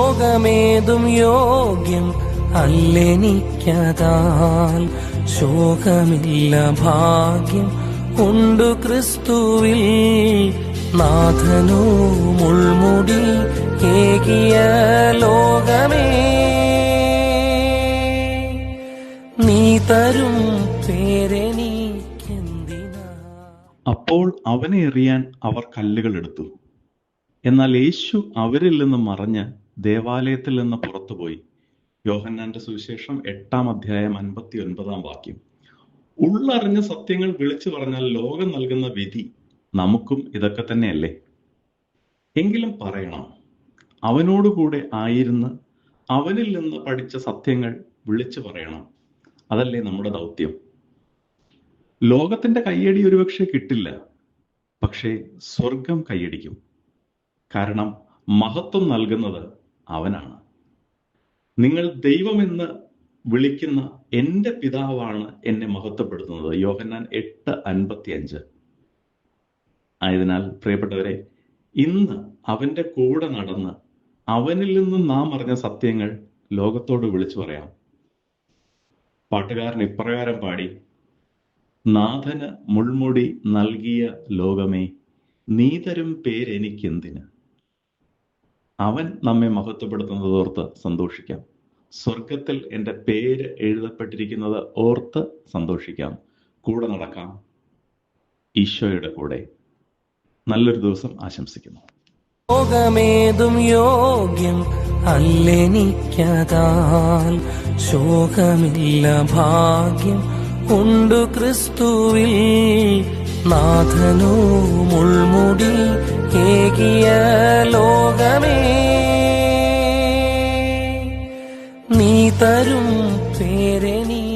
ലോകമേതും യോഗ്യം അല്ലെനിക്കതാൽ ശോകമില്ല ഭാഗ്യം ഉണ്ടു ക്രിസ്തുവിൽ നാഥനോ മുൾമുടി ഏകിയ ലോകമേ. നീ തരും അപ്പോൾ അവനെ എറിയാൻ അവർ കല്ലുകൾ എടുത്തു. എന്നാൽ യേശു അവരിൽ നിന്ന് മറഞ്ഞ് ദേവാലയത്തിൽ നിന്ന് പുറത്തുപോയി. യോഹന്നാന്റെ സുവിശേഷം എട്ടാം അധ്യായം അൻപത്തി ഒൻപതാം വാക്യം. ഉള്ളറിഞ്ഞ സത്യങ്ങൾ വിളിച്ചു പറഞ്ഞാൽ ലോകം നൽകുന്ന വിധി നമുക്കും ഇതൊക്കെ തന്നെയല്ലേ? എങ്കിലും പറയണം. അവനോടുകൂടെ ആയിരുന്ന് അവനിൽ നിന്ന് പഠിച്ച സത്യങ്ങൾ വിളിച്ചു പറയണം. അതല്ലേ നമ്മുടെ ദൗത്യം. ലോകത്തിന്റെ കയ്യടി ഒരുപക്ഷെ കിട്ടില്ല പക്ഷേ സ്വർഗം കൈയടിക്കും കാരണം മഹത്വം നൽകുന്നത് അവനാണ്. നിങ്ങൾ ദൈവമെന്ന് വിളിക്കുന്ന എന്റെ പിതാവാണ് എന്നെ മഹത്വപ്പെടുത്തുന്നത്. യോഹന്നാൻ എട്ട് അൻപത്തി അഞ്ച് ആയതിനാൽ പ്രിയപ്പെട്ടവരെ ഇന്ന് അവന്റെ കൂടെ നടന്ന് അവനിൽ നിന്ന് നാം അറിഞ്ഞ സത്യങ്ങൾ ലോകത്തോട് വിളിച്ചു പറയാം. പാട്ടുകാരൻ ഇപ്രകാരം പാടി നാഥന് മുൾമുടി നൽകിയ ലോകമേ നീതരും പേരെനിക്കെന്തിന്? അവൻ നമ്മെ മഹത്വപ്പെടുത്തുന്നത് ഓർത്ത് സന്തോഷിക്കാം. സ്വർഗത്തിൽ എന്റെ പേര് എഴുതപ്പെട്ടിരിക്കുന്നത് ഓർത്ത് സന്തോഷിക്കാം. കൂടെ നടക്കാം. ഈശോയുടെ കൂടെ. നല്ലൊരു ദിവസം ആശംസിക്കുന്നു. ലോകമേതും യോഗ്യം അല്ലെനിക്കതാൽ ശോകമില്ല ഭാഗ്യം. ഉണ്ടു ക്രിസ്തുവിൽ നാഥനോ മുൾമുടി ഏകിയ ലോകമേ നീ തരും പേരെനിക്ക്